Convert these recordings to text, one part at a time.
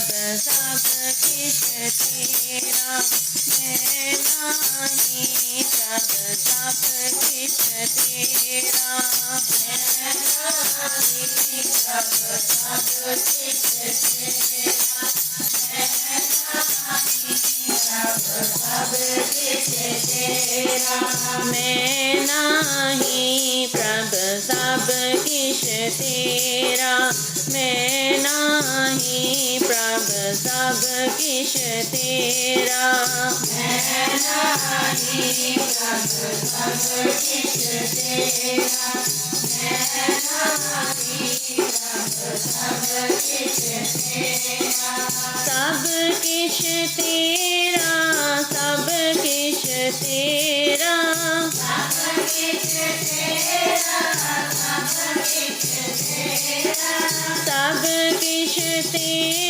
जग जग किसतेरा नैना ही जग जग किसतेरा नैना ही जग जग किसतेरा नैना ही प्रभ, सब किश तेरा। मैं नहीं ਕਿਛ ਤੇਰਾ। ਮੈਂ ਨਹੀਂ ਰਬ ਸਭ ਕਿਛ ਤੇਰਾ ਮੈਂ ਨਹੀਂ ਰਬ ਸਭ ਕਿਛ ਤੇਰਾ। ਸਭ ਕਿਛ ਤੇਰਾ ਸਭ ਕਿਛ ਤੇਰਾ ਸਭ ਕਿਛ ਤੇਰਾ ਸਭ ਕਿਛ ਤੇਰਾ।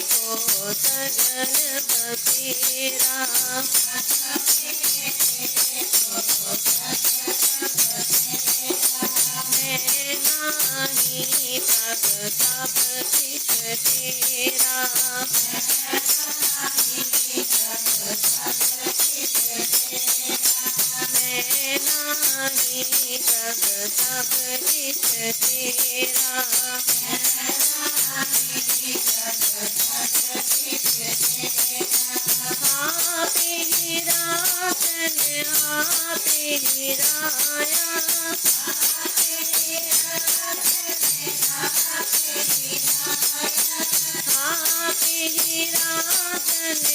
को सगल बसेरा मैं नाही प्रभ सब किछ तेरा मैं नाही प्रभ सब किछ तेरा